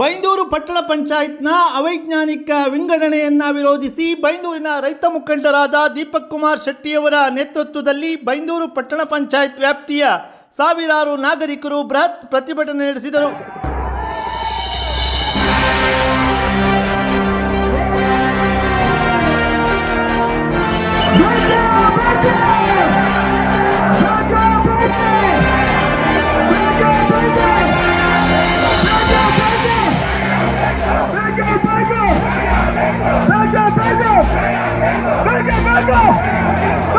ಬೈಂದೂರು ಪಟ್ಟಣ ಪಂಚಾಯತ್ನ ಅವೈಜ್ಞಾನಿಕ ವಿಂಗಡಣೆಯನ್ನು ವಿರೋಧಿಸಿ ಬೈಂದೂರಿನ ರೈತ ಮುಖಂಡರಾದ ದೀಪಕ್ ಕುಮಾರ್ ಶೆಟ್ಟಿಯವರ ನೇತೃತ್ವದಲ್ಲಿ ಬೈಂದೂರು ಪಟ್ಟಣ ಪಂಚಾಯತ್ ವ್ಯಾಪ್ತಿಯ ಸಾವಿರಾರು ನಾಗರಿಕರು ಬೃಹತ್ ಪ್ರತಿಭಟನೆ ನಡೆಸಿದರು.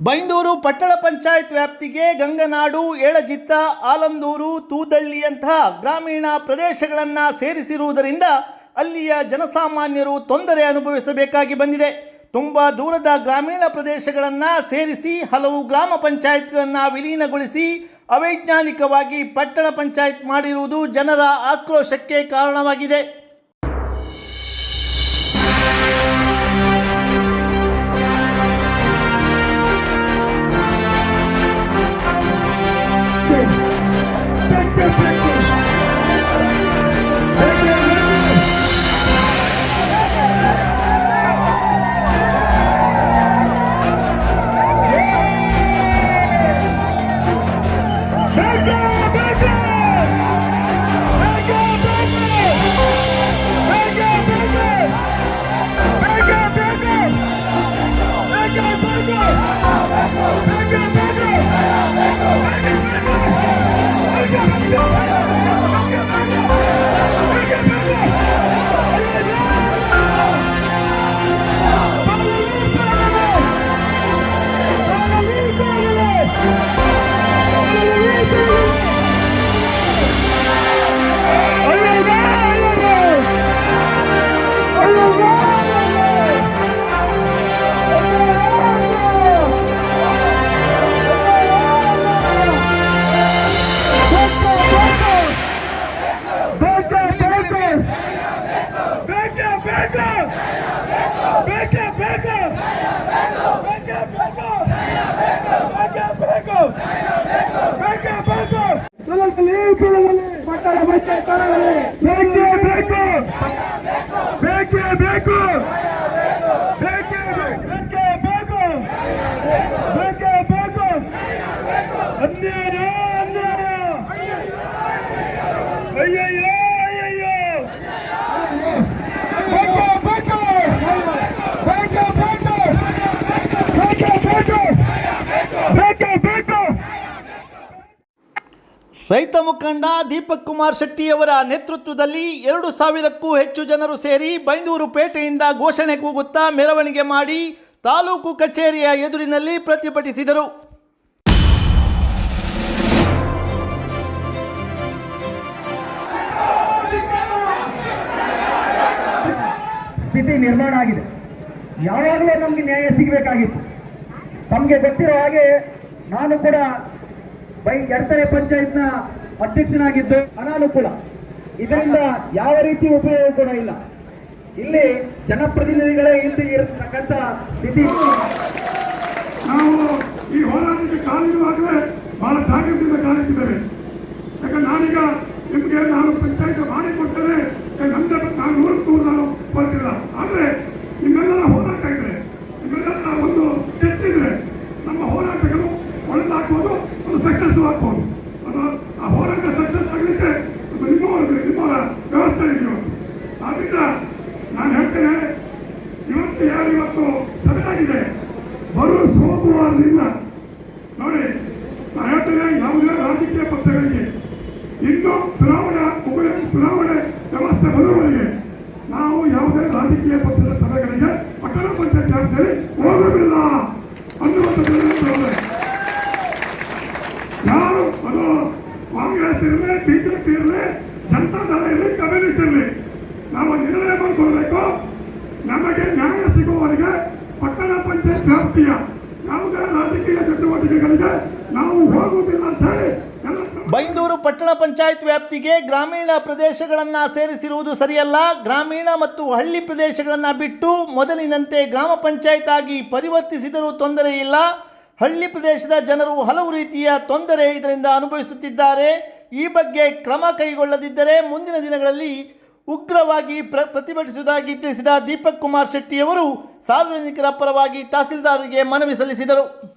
ಬೈಂದೂರು ಪಟ್ಟಣ ಪಂಚಾಯತ್ ವ್ಯಾಪ್ತಿಗೆ ಗಂಗನಾಡು, ಏಳಜಿತ್ತ, ಆಲಂದೂರು, ತೂದಳ್ಳಿಯಂತಹ ಗ್ರಾಮೀಣ ಪ್ರದೇಶಗಳನ್ನು ಸೇರಿಸಿರುವುದರಿಂದ ಅಲ್ಲಿಯ ಜನಸಾಮಾನ್ಯರು ತೊಂದರೆ ಅನುಭವಿಸಬೇಕಾಗಿ ಬಂದಿದೆ. ತುಂಬ ದೂರದ ಗ್ರಾಮೀಣ ಪ್ರದೇಶಗಳನ್ನು ಸೇರಿಸಿ ಹಲವು ಗ್ರಾಮ ಪಂಚಾಯತ್ಗಳನ್ನು ವಿಲೀನಗೊಳಿಸಿ ಅವೈಜ್ಞಾನಿಕವಾಗಿ ಪಟ್ಟಣ ಪಂಚಾಯತ್ ಮಾಡಿರುವುದು ಜನರ ಆಕ್ರೋಶಕ್ಕೆ ಕಾರಣವಾಗಿದೆ. ರೈತ ಮುಖಂಡ ದೀಪಕ್ ಕುಮಾರ್ ಶೆಟ್ಟಿಯವರ ನೇತೃತ್ವದಲ್ಲಿ ಎರಡು ಸಾವಿರಕ್ಕೂ ಹೆಚ್ಚು ಜನರು ಸೇರಿ ಬೈಂದೂರು ಪೇಟೆಯಿಂದ ಘೋಷಣೆ ಕೂಗುತ್ತಾ ಮೆರವಣಿಗೆ ಮಾಡಿ ತಾಲೂಕು ಕಚೇರಿಯ ಎದುರಿನಲ್ಲಿ ಪ್ರತಿಭಟಿಸಿದರು. ಸ್ಥಿತಿ ನಿರ್ಮಾಣ ಆಗಿದೆ. ಯಾವಾಗಲೂ ನಮಗೆ ನ್ಯಾಯ ಸಿಗಬೇಕಾಗಿತ್ತು. ತಮಗೆ ಗೊತ್ತಿರೋ ಹಾಗೆ ನಾನು ಕೂಡ ಬೈ ಎರಡನೇ ಪಂಚಾಯತ್ನ ಅಧ್ಯಕ್ಷನಾಗಿದ್ದು ಅನಾನುಕೂಲ. ಇದರಿಂದ ಯಾವ ರೀತಿ ಉಪಯೋಗ ಕೂಡ ಇಲ್ಲ. ಇಲ್ಲಿ ಜನಪ್ರತಿನಿಧಿಗಳೇ ಇಲ್ಲಿ ಇರತಕ್ಕಂತ ಸ್ಥಿತಿ. ನಾವು ಈ ಹೋರಾಟಕ್ಕೆ ಕಾಲಿಡುವಾಗಲೇ ಬಹಳ ಜಾಗೃತಿಯಿಂದ ಕಾಲಿಟ್ಟಿದ್ದೇವೆ ಯಾಕಂದ್ರೆ ನಾನೀಗ ನಿಮಗೆ ನಾನು ಪಂಚಾಯತ್ ಮಾಡಿಕೊಡ್ತೇನೆ ನಂತರ ನಾನು ನೂರಕ್ಕೂ ನೂರು ನಾನು ಬರ್ತಿಲ್ಲ ಆದ್ರೆ ನಿಮ್ಮೆಲ್ಲರ ಹೋರಾಟ ಇದ್ರೆ ನಿಮ್ಮೆಲ್ಲರ ಒಂದು ಚರ್ಚಿದ್ರೆ ನಮ್ಮ ಹೋರಾಟಗಳು ಒಳ್ಳೆದಾಗ್ಬೋದು ಒಂದು ಸಕ್ಸಸ್ ಆಗ್ಬೋದು ಅದು ಆ ಹೋರಾಟ ಸಕ್ಸಸ್ ಆಗಲಿಕ್ಕೆ ನಿಮ್ಮ ನಿಮ್ಮ ವ್ಯವಸ್ಥೆ ಇದೆಯೋ. ಆದ್ರಿಂದ ನಾನು ಹೇಳ್ತೇನೆ, ಇವತ್ತು ಯಾರು ಇವತ್ತು ಸರಿಯಾಗಿದೆ ಬರುವ ಸೋಮವಾರದಿಂದ ನೋಡಿ, ನಾನು ಹೇಳ್ತೇನೆ, ಯಾವುದೇ ಇನ್ನು ಚುನಾವಣಾ ಚುನಾವಣೆ ವ್ಯವಸ್ಥೆ ಬರುವವರಿಗೆ ನಾವು ಯಾವುದೇ ರಾಜಕೀಯ ಪಕ್ಷದ ಸಭೆಗಳಿಗೆ ಪಟ್ಟಣ ಪಂಚಾಯತ್ ವ್ಯಾಪ್ತಿಯಲ್ಲಿ ಹೋಗುವುದಿಲ್ಲ ಅನ್ನುವಂಥದ್ದು ಯಾರು ಅದು ಕಾಂಗ್ರೆಸ್ ಇರಲಿ ಬಿಜೆಪಿ ಇರಲಿ ಜನತಾ ದಳ ಕಮ್ಯುನಿಸ್ಟ್ ಇರಲಿ ನಾವು ನಿರ್ಣಯ ಮಾಡಿಕೊಳ್ಬೇಕು. ನಮಗೆ ನ್ಯಾಯ ಸಿಗುವವರೆಗೆ ಪಟ್ಟಣ ಪಂಚಾಯತ್ ವ್ಯಾಪ್ತಿಯ ಯಾವುದೇ ರಾಜಕೀಯ ಚಟುವಟಿಕೆಗಳಿಗೆ ನಾವು ಹೋಗುವುದಿಲ್ಲ ಅಂತ ಹೇಳಿ ಬೈಂದೂರು ಪಟ್ಟಣ ಪಂಚಾಯತ್ ವ್ಯಾಪ್ತಿಗೆ ಗ್ರಾಮೀಣ ಪ್ರದೇಶಗಳನ್ನು ಸೇರಿಸಿರುವುದು ಸರಿಯಲ್ಲ. ಗ್ರಾಮೀಣ ಮತ್ತು ಹಳ್ಳಿ ಪ್ರದೇಶಗಳನ್ನು ಬಿಟ್ಟು ಮೊದಲಿನಂತೆ ಗ್ರಾಮ ಪಂಚಾಯತ್ ಆಗಿ ಪರಿವರ್ತಿಸಿದರೂ ತೊಂದರೆ ಇಲ್ಲ. ಹಳ್ಳಿ ಪ್ರದೇಶದ ಜನರು ಹಲವು ರೀತಿಯ ತೊಂದರೆ ಇದರಿಂದ ಅನುಭವಿಸುತ್ತಿದ್ದಾರೆ. ಈ ಬಗ್ಗೆ ಕ್ರಮ ಕೈಗೊಳ್ಳದಿದ್ದರೆ ಮುಂದಿನ ದಿನಗಳಲ್ಲಿ ಉಗ್ರವಾಗಿ ಪ್ರ, ಪ್ರತಿಭಟಿಸುವುದಾಗಿ ತಿಳಿಸಿದ ದೀಪಕ್ ಕುಮಾರ್ ಶೆಟ್ಟಿಯವರು ಸಾರ್ವಜನಿಕರ ಪರವಾಗಿ ತಹಸೀಲ್ದಾರರಿಗೆ ಮನವಿ ಸಲ್ಲಿಸಿದರು.